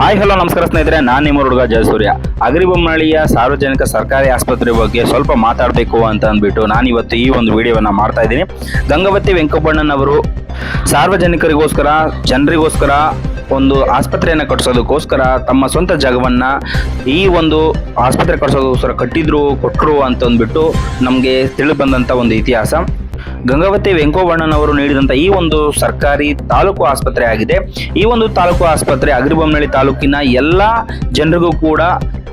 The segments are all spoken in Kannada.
ಹಾಯ್, ಹಲೋ, ನಮಸ್ಕಾರ ಸ್ನೇಹಿತರೆ. ನಾನು ನಿಮ್ಮ ಹುಡುಗ ಜಯಸೂರ್ಯ. ಅಗ್ರಿಬೊಮ್ಮಳಿಯ ಸಾರ್ವಜನಿಕ ಸರ್ಕಾರಿ ಆಸ್ಪತ್ರೆ ಬಗ್ಗೆ ಸ್ವಲ್ಪ ಮಾತಾಡಬೇಕು ಅಂತ ಅಂದ್ಬಿಟ್ಟು ನಾನು ಇವತ್ತು ಈ ಒಂದು ವಿಡಿಯೋವನ್ನು ಮಾಡ್ತಾ ಇದ್ದೀನಿ. ಗಂಗವತಿ ವೆಂಕಪ್ಪಣ್ಣನವರು ಸಾರ್ವಜನಿಕರಿಗೋಸ್ಕರ, ಜನರಿಗೋಸ್ಕರ ಒಂದು ಆಸ್ಪತ್ರೆಯನ್ನು ಕಟ್ಟಿಸೋದಕ್ಕೋಸ್ಕರ ತಮ್ಮ ಸ್ವಂತ ಜಾಗವನ್ನ ಈ ಒಂದು ಆಸ್ಪತ್ರೆ ಕಟ್ಟಿಸೋದಕ್ಕೋಸ್ಕರ ಕಟ್ಟಿದ್ರು ಕೊಟ್ಟರು ಅಂತ ಅಂದ್ಬಿಟ್ಟು ನಮಗೆ ತಿಳಿದು ಬಂದಂಥ ಒಂದು ಇತಿಹಾಸ. ಗಂಗಾವತಿ ವೆಂಕೋಬಣ್ಣನವರು ನೀಡಿದಂತ ಈ ಒಂದು ಸರ್ಕಾರಿ ತಾಲೂಕು ಆಸ್ಪತ್ರೆ ಆಗಿದೆ. ಈ ಒಂದು ತಾಲೂಕು ಆಸ್ಪತ್ರೆ ಅಗ್ರಿಬೊಮ್ಮನಹಳ್ಳಿ ತಾಲೂಕಿನ ಎಲ್ಲ ಜನರಿಗೂ ಕೂಡ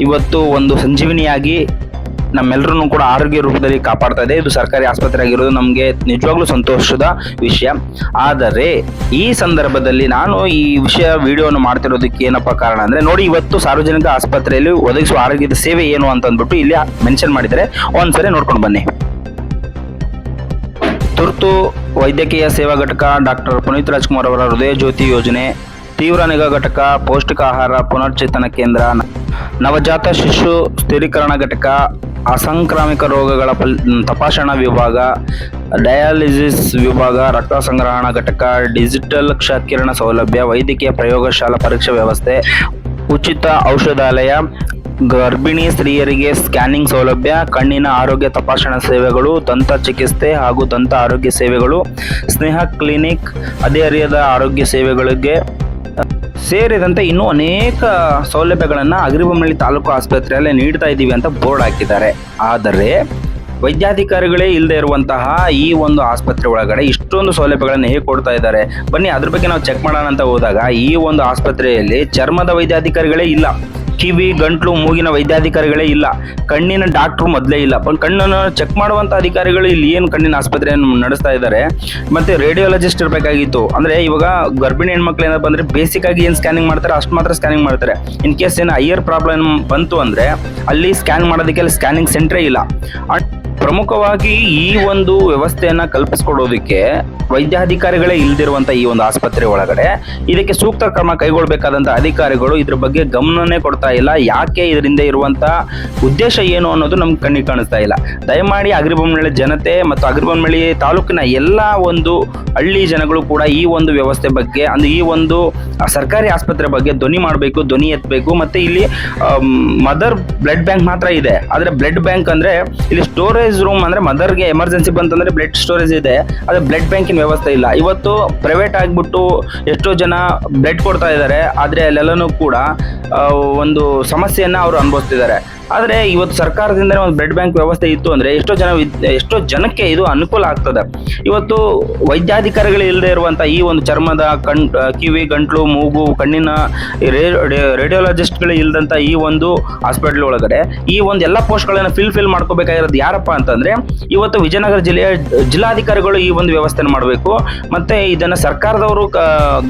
ಇವತ್ತು ಒಂದು ಸಂಜೀವಿನಿಯಾಗಿ ನಮ್ಮೆಲ್ಲರನ್ನು ಕೂಡ ಆರೋಗ್ಯ ರೂಪದಲ್ಲಿ ಕಾಪಾಡ್ತಾ ಇದೆ. ಇದು ಸರ್ಕಾರಿ ಆಸ್ಪತ್ರೆ ಆಗಿರೋದು ನಮಗೆ ನಿಜವಾಗ್ಲೂ ಸಂತೋಷದ ವಿಷಯ. ಆದರೆ ಈ ಸಂದರ್ಭದಲ್ಲಿ ನಾನು ಈ ವಿಷಯ ವಿಡಿಯೋವನ್ನು ಮಾಡ್ತಿರೋದಕ್ಕೆ ಏನಪ್ಪ ಕಾರಣ ಅಂದ್ರೆ ನೋಡಿ, ಇವತ್ತು ಸಾರ್ವಜನಿಕ ಆಸ್ಪತ್ರೆಯಲ್ಲಿ ಒದಗಿಸುವ ಆರೋಗ್ಯದ ಸೇವೆ ಏನು ಅಂತ ಅಂದ್ಬಿಟ್ಟು ಇಲ್ಲಿ ಮೆನ್ಷನ್ ಮಾಡಿದರೆ ಒಂದ್ಸರಿ ನೋಡ್ಕೊಂಡು ಬನ್ನಿ. ತುರ್ತು ವೈದ್ಯಕೀಯ ಸೇವಾ ಘಟಕ ಡಾಕ್ಟರ್ ಪುನೀತ್ ರಾಜ್ಕುಮಾರ್ ಅವರ ಹೃದಯ ಜ್ಯೋತಿ ಯೋಜನೆ, ತೀವ್ರ ನಿಗಾ ಘಟಕ ಪೌಷ್ಟಿಕ ಆಹಾರ ಪುನರ್ಚೇತನ ಕೇಂದ್ರ, ನವಜಾತ ಶಿಶು ಸ್ಥಿರೀಕರಣ ಘಟಕ, ಅಸಾಂಕ್ರಾಮಿಕ ರೋಗಗಳ ಪಲ್ ತಪಾಸಣಾ ವಿಭಾಗ, ಡಯಾಲಿಸಿಸ್ ವಿಭಾಗ, ರಕ್ತ ಸಂಗ್ರಹಣಾ ಘಟಕ, ಡಿಜಿಟಲ್ ಕ್ಷಕಿರಣ ಸೌಲಭ್ಯ, ವೈದ್ಯಕೀಯ ಪ್ರಯೋಗಶಾಲಾ ಪರೀಕ್ಷಾ ವ್ಯವಸ್ಥೆ, ಉಚಿತ ಔಷಧಾಲಯ ಗರ್ಭಿಣಿ ಸ್ತ್ರೀಯರಿಗೆ ಸ್ಕ್ಯಾನಿಂಗ್ ಸೌಲಭ್ಯ, ಕಣ್ಣಿನ ಆರೋಗ್ಯ ತಪಾಸಣಾ ಸೇವೆಗಳು, ದಂತ ಚಿಕಿತ್ಸೆ ಹಾಗೂ ದಂತ ಆರೋಗ್ಯ ಸೇವೆಗಳು, ಸ್ನೇಹ ಕ್ಲಿನಿಕ್ ಹದಿಹರಿಯದ ಆರೋಗ್ಯ ಸೇವೆಗಳಿಗೆ ಸೇರಿದಂತೆ ಇನ್ನೂ ಅನೇಕ ಸೌಲಭ್ಯಗಳನ್ನು ಅಗ್ರಿಬೊಮ್ಮಳ್ಳಿ ತಾಲೂಕು ಆಸ್ಪತ್ರೆಯಲ್ಲಿ ನೀಡ್ತಾ ಇದ್ದೀವಿ ಅಂತ ಬೋರ್ಡ್ ಹಾಕಿದ್ದಾರೆ. ಆದರೆ ವೈದ್ಯಾಧಿಕಾರಿಗಳೇ ಇಲ್ಲದೆ ಇರುವಂತಹ ಈ ಒಂದು ಆಸ್ಪತ್ರೆ ಒಳಗಡೆ ಇಷ್ಟೊಂದು ಸೌಲಭ್ಯಗಳನ್ನು ಹೇಗೆ ಕೊಡ್ತಾ ಇದ್ದಾರೆ? ಬನ್ನಿ, ಅದ್ರ ಬಗ್ಗೆ ನಾವು ಚೆಕ್ ಮಾಡೋಣ ಅಂತ ಹೋದಾಗ ಈ ಒಂದು ಆಸ್ಪತ್ರೆಯಲ್ಲಿ ಚರ್ಮದ ವೈದ್ಯಾಧಿಕಾರಿಗಳೇ ಇಲ್ಲ. ಕಿವಿ, ಗಂಟ್ಲು, ಮೂಗಿನ ವೈದ್ಯಾಧಿಕಾರಿಗಳೇ ಇಲ್ಲ. ಕಣ್ಣಿನ ಡಾಕ್ಟ್ರು ಮೊದಲೇ ಇಲ್ಲ. ಕಣ್ಣನ್ನು ಚೆಕ್ ಮಾಡುವಂತ ಅಧಿಕಾರಿಗಳು ಇಲ್ಲಿ ಏನು ಕಣ್ಣಿನ ಆಸ್ಪತ್ರೆಯನ್ನು ನಡೆಸ್ತಾ ಇದ್ದಾರೆ. ಮತ್ತೆ ರೇಡಿಯೋಲಜಿಸ್ಟ್ ಇರಬೇಕಾಗಿತ್ತು. ಅಂದ್ರೆ ಇವಾಗ ಗರ್ಭಿಣಿ ಹೆಣ್ಮಕ್ಳು ಏನಪ್ಪ ಅಂದರೆ ಬೇಸಿಕ್ ಆಗಿ ಏನು ಸ್ಕ್ಯಾನಿಂಗ್ ಮಾಡ್ತಾರೆ, ಅಷ್ಟು ಮಾತ್ರ ಸ್ಕ್ಯಾನಿಂಗ್ ಮಾಡ್ತಾರೆ. ಇನ್ ಕೇಸ್ ಏನು ಹೈಯರ್ ಪ್ರಾಬ್ಲಮ್ ಬಂತು ಅಂದ್ರೆ ಅಲ್ಲಿ ಸ್ಕ್ಯಾನ್ ಮಾಡೋದಕ್ಕೆ ಅಲ್ಲಿ ಸ್ಕ್ಯಾನಿಂಗ್ ಸೆಂಟ್ರೇ ಇಲ್ಲ. ಪ್ರಮುಖವಾಗಿ ಈ ಒಂದು ವ್ಯವಸ್ಥೆಯನ್ನ ಕಲ್ಪಿಸ್ಕೊಡೋದಕ್ಕೆ ವೈದ್ಯಾಧಿಕಾರಿಗಳೇ ಇಲ್ದಿರುವಂತ ಈ ಒಂದು ಆಸ್ಪತ್ರೆ ಒಳಗಡೆ. ಇದಕ್ಕೆ ಸೂಕ್ತ ಕ್ರಮ ಕೈಗೊಳ್ಳಬೇಕಾದಂತ ಅಧಿಕಾರಿಗಳು ಇದ್ರ ಬಗ್ಗೆ ಗಮನನೇ ಕೊಡ್ತಾ ಇಲ್ಲ. ಯಾಕೆ ಇದರಿಂದ ಇರುವಂತ ಉದ್ದೇಶ ಏನು ಅನ್ನೋದು ನಮ್ಗೆ ಕಣ್ಣಿಗೆ ಕಾಣಿಸ್ತಾ ಇಲ್ಲ. ದಯಮಾಡಿ ಅಗ್ರಿಬೊಮ್ಮನಹಳ್ಳಿ ಜನತೆ ಮತ್ತು ಅಗ್ರಿಬೊಮ್ಮನಹಳ್ಳಿ ತಾಲೂಕಿನ ಎಲ್ಲ ಒಂದು ಹಳ್ಳಿ ಜನಗಳು ಕೂಡ ಈ ಒಂದು ವ್ಯವಸ್ಥೆ ಬಗ್ಗೆ ಅಂದ್ರೆ ಈ ಒಂದು ಸರ್ಕಾರಿ ಆಸ್ಪತ್ರೆ ಬಗ್ಗೆ ಧ್ವನಿ ಮಾಡಬೇಕು, ಧ್ವನಿ ಎತ್ತಬೇಕು, ಮತ್ತೆ ಇಲ್ಲಿ ಮದರ್ ಬ್ಲಡ್ ಬ್ಯಾಂಕ್ ಮಾತ್ರ ಇದೆ. ಆದರೆ ಬ್ಲಡ್ ಬ್ಯಾಂಕ್ ಅಂದರೆ ಇಲ್ಲಿ ಸ್ಟೋರೇಜ್ ರೂಮ್ ಅಂದರೆ ಮದರ್ಗೆ ಎಮರ್ಜೆನ್ಸಿ ಬಂತಂದರೆ ಬ್ಲಡ್ ಸ್ಟೋರೇಜ್ ಇದೆ. ಆದರೆ ಬ್ಲಡ್ ಬ್ಯಾಂಕಿನ ವ್ಯವಸ್ಥೆ ಇಲ್ಲ. ಇವತ್ತು ಪ್ರೈವೇಟ್ ಆಗಿಬಿಟ್ಟು ಎಷ್ಟೋ ಜನ ಬ್ಲಡ್ ಕೊಡ್ತಾ ಇದ್ದಾರೆ ಆದರೆ ಅಲ್ಲೆಲ್ಲನೂ ಕೂಡ ಒಂದು ಸಮಸ್ಯೆಯನ್ನು ಅವರು ಅನುಭವಿಸ್ತಿದ್ದಾರೆ. ಆದರೆ ಇವತ್ತು ಸರ್ಕಾರದಿಂದ ಒಂದು ಬ್ಲಡ್ ಬ್ಯಾಂಕ್ ವ್ಯವಸ್ಥೆ ಇತ್ತು ಅಂದರೆ ಎಷ್ಟೋ ಜನ ಎಷ್ಟೋ ಜನಕ್ಕೆ ಇದು ಅನುಕೂಲ ಆಗ್ತದೆ. ಇವತ್ತು ವೈದ್ಯಾಧಿಕಾರಿಗಳು ಇಲ್ಲದೆ ಇರುವಂತ ಈ ಒಂದು ಚರ್ಮದ ಕಣ್ ಕಿವಿ, ಗಂಟ್ಲು, ಮೂಗು, ಕಣ್ಣಿನ ರೇಡಿಯೋಲಜಿಸ್ಟ್ಗಳು ಇಲ್ದಂತ ಈ ಒಂದು ಹಾಸ್ಪಿಟಲ್ ಒಳಗಡೆ ಈ ಒಂದು ಎಲ್ಲ ಪೋಸ್ಟ್ಗಳನ್ನ ಫಿಲ್ ಫಿಲ್ ಮಾಡ್ಕೋಬೇಕಾಗಿರೋದು ಯಾರಪ್ಪ ಅಂತಂದ್ರೆ ಇವತ್ತು ವಿಜಯನಗರ ಜಿಲ್ಲೆಯ ಜಿಲ್ಲಾಧಿಕಾರಿಗಳು ಈ ಒಂದು ವ್ಯವಸ್ಥೆ ಮಾಡಬೇಕು. ಮತ್ತೆ ಇದನ್ನ ಸರ್ಕಾರದವರು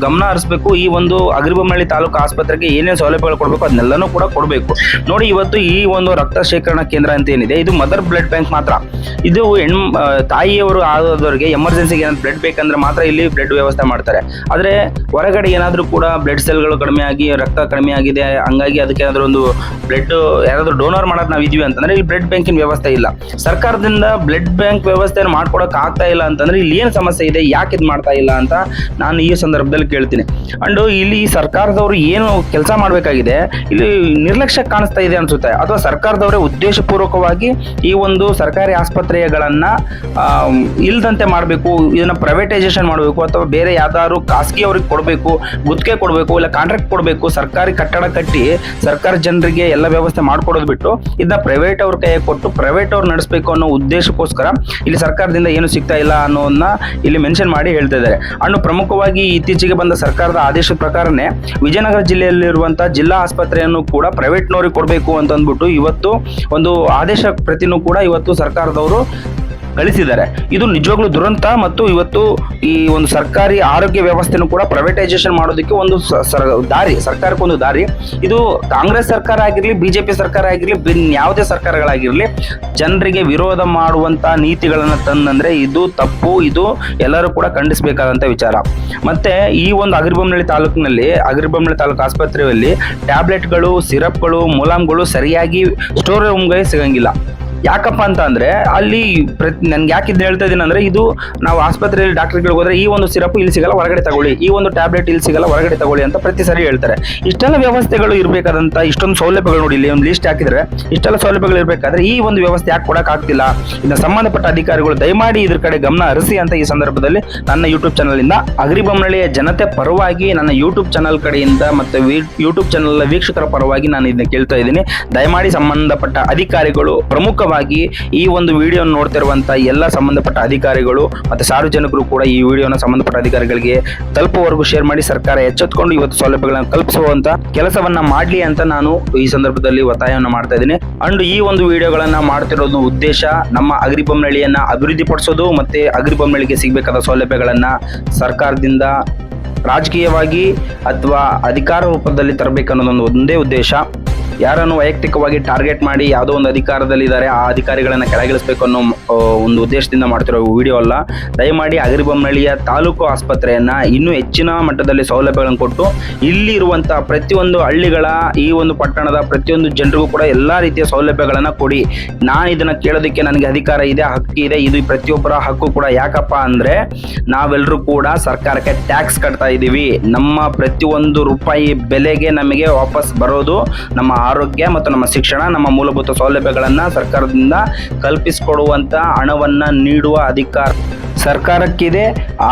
ಗಮನ ಹರಿಸಬೇಕು. ಈ ಒಂದು ಅಗ್ರಿಬೊಮ್ಮಳ್ಳಿ ತಾಲೂಕು ಆಸ್ಪತ್ರೆಗೆ ಏನೇನು ಸೌಲಭ್ಯಗಳು ಕೊಡಬೇಕು ಅದನ್ನೆಲ್ಲನೂ ಕೂಡ ಕೊಡಬೇಕು. ನೋಡಿ ಇವತ್ತು ಈ ಒಂದು ರಕ್ತ ಶೇಖರಣಾ ಕೇಂದ್ರ ಅಂತ ಏನಿದೆ, ಇದು ಮದರ್ ಬ್ಲಡ್ ಬ್ಯಾಂಕ್ ಮಾತ್ರ. ಇದು ಹೆಣ್ ತಾಯಿಯವರು ತಾಯಿಯವರು ಆದವರಿಗೆ ಎಮರ್ಜೆನ್ಸಿಗೆ ಏನಾದ್ರು ಬ್ಲಡ್ ಬೇಕಂದ್ರೆ ಮಾತ್ರ ಇಲ್ಲಿ ಬ್ಲಡ್ ವ್ಯವಸ್ಥೆ ಮಾಡ್ತಾರೆ. ಆದ್ರೆ ಹೊರಗಡೆ ಏನಾದರೂ ಕೂಡ ಬ್ಲಡ್ ಸೆಲ್ಗಳು ಕಡಿಮೆ ಆಗಿ ರಕ್ತ ಕಡಿಮೆ ಆಗಿದೆ ಹಂಗಾಗಿ ಅದಕ್ಕೆ ಏನಾದರೂ ಒಂದು ಬ್ಲಡ್ ಯಾರಾದ್ರೂ ಡೋನರ್ ಮಾಡೋದು ನಾವು ಇದೀವಿ ಅಂತಂದ್ರೆ ಇಲ್ಲಿ ಬ್ಲಡ್ ಬ್ಯಾಂಕಿನ ವ್ಯವಸ್ಥೆ ಇಲ್ಲ. ಸರ್ಕಾರದಿಂದ ಬ್ಲಡ್ ಬ್ಯಾಂಕ್ ವ್ಯವಸ್ಥೆಯನ್ನು ಮಾಡ್ಕೊಡಕ್ ಆಗ್ತಾ ಇಲ್ಲ ಅಂತಂದ್ರೆ ಇಲ್ಲಿ ಏನು ಸಮಸ್ಯೆ ಇದೆ ಯಾಕೆ ಇದು ಮಾಡ್ತಾ ಇಲ್ಲ ಅಂತ ನಾನು ಈ ಸಂದರ್ಭದಲ್ಲಿ ಕೇಳ್ತೀನಿ. ಅಂಡ್ ಇಲ್ಲಿ ಸರ್ಕಾರದವರು ಏನು ಕೆಲಸ ಮಾಡಬೇಕಾಗಿದೆ ಇಲ್ಲಿ ನಿರ್ಲಕ್ಷ್ಯ ಕಾಣಿಸ್ತಾ ಇದೆ ಅನ್ಸುತ್ತೆ. ಅಥವಾ ಸರ್ಕಾರದವರೇ ಉದ್ದೇಶಪೂರ್ವಕವಾಗಿ ಈ ಒಂದು ಸರ್ಕಾರಿ ಆಸ್ಪತ್ರೆಗಳನ್ನ ಆಮ್, ಇಲ್ದಂತೆ ಮಾಡಬೇಕು, ಇದನ್ನ ಪ್ರೈವೇಟೈಸೇಷನ್ ಮಾಡಬೇಕು ಅಥವಾ ಬೇರೆ ಯಾವ್ದಾದ್ರು ಖಾಸಗಿ ಅವ್ರಿಗೆ ಕೊಡಬೇಕು, ಗುತ್ತಿಗೆ ಕೊಡಬೇಕು, ಇಲ್ಲ ಕಾಂಟ್ರಾಕ್ಟ್ ಕೊಡಬೇಕು, ಸರ್ಕಾರಿ ಕಟ್ಟಡ ಕಟ್ಟಿ ಸರ್ಕಾರ ಜನರಿಗೆ ಎಲ್ಲ ವ್ಯವಸ್ಥೆ ಮಾಡಿಕೊಡೋದು ಬಿಟ್ಟು ಇದನ್ನ ಪ್ರೈವೇಟ್ ಅವ್ರ ಕೈಗೆ ಕೊಟ್ಟು ಪ್ರೈವೇಟ್ ಅವ್ರು ನಡೆಸಬೇಕು ಅನ್ನೋ ಉದ್ದೇಶಕ್ಕೋಸ್ಕರ ಇಲ್ಲಿ ಸರ್ಕಾರದಿಂದ ಏನು ಸಿಗ್ತಾ ಇಲ್ಲ ಅನ್ನೋದನ್ನ ಇಲ್ಲಿ ಮೆನ್ಷನ್ ಮಾಡಿ ಹೇಳ್ತಾ ಇದ್ದಾರೆ. ಅನ್ನು ಪ್ರಮುಖವಾಗಿ ಇತ್ತೀಚೆಗೆ ಬಂದ ಸರ್ಕಾರದ ಆದೇಶದ ಪ್ರಕಾರನೇ ವಿಜಯನಗರ ಜಿಲ್ಲೆಯಲ್ಲಿರುವಂತಹ ಜಿಲ್ಲಾ ಆಸ್ಪತ್ರೆಯನ್ನು ಕೂಡ ಪ್ರೈವೇಟ್ನವ್ರಿಗೆ ಕೊಡಬೇಕು ಅಂತ ಅಂದ್ಬಿಟ್ಟು ಇವತ್ತು ಒಂದು ಆದೇಶ ಪ್ರತಿನೂ ಕೂಡ ಇವತ್ತು ಸರ್ಕಾರದವರು ಗಳಿಸಿದ್ದಾರೆ ಇದು ನಿಜವಾಗ್ಲೂ ದುರಂತ ಮತ್ತು ಇವತ್ತು ಈ ಒಂದು ಸರ್ಕಾರಿ ಆರೋಗ್ಯ ವ್ಯವಸ್ಥೆನೂ ಕೂಡ ಪ್ರೈವೇಟೈಸೇಷನ್ ಮಾಡೋದಕ್ಕೆ ಒಂದು ದಾರಿ ಸರ್ಕಾರಕ್ಕೊಂದು ದಾರಿ. ಇದು ಕಾಂಗ್ರೆಸ್ ಸರ್ಕಾರ ಆಗಿರಲಿ, ಬಿಜೆಪಿ ಸರ್ಕಾರ ಆಗಿರಲಿ ಬಿನ್ ಯಾವುದೇ ಸರ್ಕಾರಗಳಾಗಿರಲಿ, ಜನರಿಗೆ ವಿರೋಧ ಮಾಡುವಂತ ನೀತಿಗಳನ್ನು ತಂದಂದ್ರೆ ಇದು ತಪ್ಪು, ಇದು ಎಲ್ಲರೂ ಕೂಡ ಖಂಡಿಸಬೇಕಾದಂತ ವಿಚಾರ. ಮತ್ತೆ ಈ ಒಂದು ಅಗ್ರಿಬೊಮ್ಮನಹಳ್ಳಿ ತಾಲೂಕಿನಲ್ಲಿ ಅಗ್ರಿಬೊಮ್ಮನಹಳ್ಳಿ ತಾಲೂಕು ಆಸ್ಪತ್ರೆಯಲ್ಲಿ ಟ್ಯಾಬ್ಲೆಟ್ಗಳು, ಸಿರಪ್ಗಳು, ಮುಲಾಮ್ಗಳು ಸರಿಯಾಗಿ ಸ್ಟೋರ್ ರೂಮ್ಗೆ ಸಿಗಂಗಿಲ್ಲ. ಯಾಕಪ್ಪ ಅಂತ ಅಂದ್ರೆ ಅಲ್ಲಿ ಪ್ರತಿ ನನ್ಗೆ ಯಾಕೆ ಇದನ್ನ ಹೇಳ್ತಾ ಇದೀನಿ ಅಂದ್ರೆ ಇದು ನಾವು ಆಸ್ಪತ್ರೆಯಲ್ಲಿ ಡಾಕ್ಟರ್ಗಳಿಗೆ ಹೋದ್ರೆ ಈ ಒಂದು ಸಿರಪ್ ಇಲ್ಲಿ ಸಿಗಲ್ಲ, ಹೊರಗಡೆ ತಗೊಳ್ಳಿ. ಈ ಒಂದು ಟ್ಯಾಬ್ಲೆಟ್ ಇಲ್ಲಿ ಸಿಗಲ್ಲ, ಹೊರಗಡೆ ತಗೊಳ್ಳಿ ಅಂತ ಪ್ರತಿ ಸರಿ ಹೇಳ್ತಾರೆ. ಇಷ್ಟೆಲ್ಲ ವ್ಯವಸ್ಥೆಗಳು ಇರಬೇಕಾದಂತ ಇಷ್ಟೊಂದು ಸೌಲಭ್ಯಗಳು ನೋಡಿ ಇಲ್ಲಿ ಒಂದು ಲಿಸ್ಟ್ ಹಾಕಿದ್ರೆ, ಇಷ್ಟೆಲ್ಲ ಸೌಲಭ್ಯಗಳು ಇರಬೇಕಾದ್ರೆ ಈ ಒಂದು ವ್ಯವಸ್ಥೆ ಯಾಕೆ ಕೊಡಕ್ ಆಗ್ತಿಲ್ಲ? ಇನ್ನು ಸಂಬಂಧಪಟ್ಟ ಅಧಿಕಾರಿಗಳು ದಯಮಾಡಿ ಇದ್ರ ಕಡೆ ಗಮನ ಹರಿಸಿ ಅಂತ ಈ ಸಂದರ್ಭದಲ್ಲಿ ನನ್ನ ಯೂಟ್ಯೂಬ್ ಚಾನಲ್ ಇಂದ ಜನತೆ ಪರವಾಗಿ ನನ್ನ ಯೂಟ್ಯೂಬ್ ಚಾನಲ್ ಕಡೆಯಿಂದ ಮತ್ತೆ ಯೂಟ್ಯೂಬ್ ಚಾನಲ್ ವೀಕ್ಷಕರ ಪರವಾಗಿ ನಾನು ಇದನ್ನ ಕೇಳ್ತಾ ಇದ್ದೀನಿ. ದಯಮಾಡಿ ಸಂಬಂಧಪಟ್ಟ ಅಧಿಕಾರಿಗಳು ಪ್ರಮುಖವಾಗಿ ಈ ಒಂದು ವಿಡಿಯೋ ನೋಡ್ತಿರುವಂತ ಎಲ್ಲ ಸಂಬಂಧಪಟ್ಟ ಅಧಿಕಾರಿಗಳು ಮತ್ತೆ ಸಾರ್ವಜನಿಕರು ಕೂಡ ಈ ವಿಡಿಯೋನ ಸಂಬಂಧಪಟ್ಟ ಅಧಿಕಾರಿಗಳಿಗೆ ತಲುಪುವವರೆಗೂ ಶೇರ್ ಮಾಡಿ ಸರ್ಕಾರ ಎಚ್ಚೆತ್ತುಕೊಂಡು ಇವತ್ತು ಸೌಲಭ್ಯಗಳನ್ನು ಕಲ್ಪಿಸುವಂತ ಕೆಲಸವನ್ನ ಮಾಡಲಿ ಅಂತ ನಾನು ಈ ಸಂದರ್ಭದಲ್ಲಿ ಒತ್ತಾಯವನ್ನು ಮಾಡ್ತಾ ಇದ್ದೀನಿ. ಅಂಡ್ ಈ ಒಂದು ವಿಡಿಯೋಗಳನ್ನ ಮಾಡ್ತಿರೋದು ಉದ್ದೇಶ ನಮ್ಮ ಅಗ್ರಿಬೊಮ್ಮನಹಳ್ಳಿಯನ್ನ ಅಭಿವೃದ್ಧಿ ಪಡಿಸೋದು ಮತ್ತೆ ಅಗ್ರಿಬೊಮ್ಮನಹಳ್ಳಿಗೆ ಸಿಗಬೇಕಾದ ಸೌಲಭ್ಯಗಳನ್ನ ಸರ್ಕಾರದಿಂದ ರಾಜಕೀಯವಾಗಿ ಅಥವಾ ಅಧಿಕಾರ ರೂಪದಲ್ಲಿ ತರಬೇಕನ್ನೋದೊಂದು ಒಂದೇ ಉದ್ದೇಶ. ಯಾರನ್ನು ವೈಯಕ್ತಿಕವಾಗಿ ಟಾರ್ಗೆಟ್ ಮಾಡಿ ಯಾವುದೋ ಒಂದು ಅಧಿಕಾರದಲ್ಲಿ ಇದ್ದಾರೆ ಆ ಅಧಿಕಾರಿಗಳನ್ನು ಕೆಳಗಿಳಿಸಬೇಕು ಅನ್ನೋ ಒಂದು ಉದ್ದೇಶದಿಂದ ಮಾಡ್ತಿರೋ ವಿಡಿಯೋ ಅಲ್ಲ. ದಯಮಾಡಿ ಅಗರಿಬೊಮ್ಮನಹಳ್ಳಿಯ ತಾಲೂಕು ಆಸ್ಪತ್ರೆಯನ್ನ ಇನ್ನೂ ಹೆಚ್ಚಿನ ಮಟ್ಟದಲ್ಲಿ ಸೌಲಭ್ಯಗಳನ್ನು ಕೊಟ್ಟು, ಇಲ್ಲಿ ಇರುವಂತಹ ಪ್ರತಿಯೊಂದು ಹಳ್ಳಿಗಳ, ಈ ಒಂದು ಪಟ್ಟಣದ ಪ್ರತಿಯೊಂದು ಜನರಿಗೂ ಕೂಡ ಎಲ್ಲಾ ರೀತಿಯ ಸೌಲಭ್ಯಗಳನ್ನು ಕೊಡಿ. ನಾನು ಇದನ್ನ ಕೇಳೋದಕ್ಕೆ ನನಗೆ ಅಧಿಕಾರ ಇದೆ, ಹಕ್ಕು ಇದೆ, ಇದು ಪ್ರತಿಯೊಬ್ಬರ ಹಕ್ಕು ಕೂಡ. ಯಾಕಪ್ಪ ಅಂದ್ರೆ ನಾವೆಲ್ಲರೂ ಕೂಡ ಸರ್ಕಾರಕ್ಕೆ ಟ್ಯಾಕ್ಸ್ ಕಟ್ತಾ ಇದ್ದೀವಿ ನಮ್ಮ ಪ್ರತಿಯೊಂದು ರೂಪಾಯಿ ಬೆಲೆಗೆ ನಮಗೆ ವಾಪಸ್ ಬರೋದು ನಮ್ಮ ಆರೋಗ್ಯ ಮತ್ತು ನಮ್ಮ ಶಿಕ್ಷಣ, ನಮ್ಮ ಮೂಲಭೂತ ಸೌಲಭ್ಯಗಳನ್ನು ಸರ್ಕಾರದಿಂದ ಕಲ್ಪಿಸಿಕೊಡುವಂಥ ಹಣವನ್ನು ನೀಡುವ ಅಧಿಕಾರ ಸರ್ಕಾರಕ್ಕಿದೆ.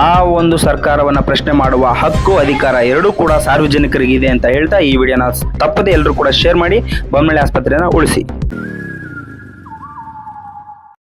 ಆ ಒಂದು ಸರ್ಕಾರವನ್ನು ಪ್ರಶ್ನೆ ಮಾಡುವ ಹಕ್ಕು, ಅಧಿಕಾರ ಎರಡೂ ಕೂಡ ಸಾರ್ವಜನಿಕರಿಗಿದೆ ಅಂತ ಹೇಳ್ತಾ ಈ ವಿಡಿಯೋನ ತಪ್ಪದೆ ಎಲ್ಲರೂ ಕೂಡ ಶೇರ್ ಮಾಡಿ ಬೊಮ್ಮಳ್ಳಿ ಆಸ್ಪತ್ರೆಯನ್ನು ಉಳಿಸಿ.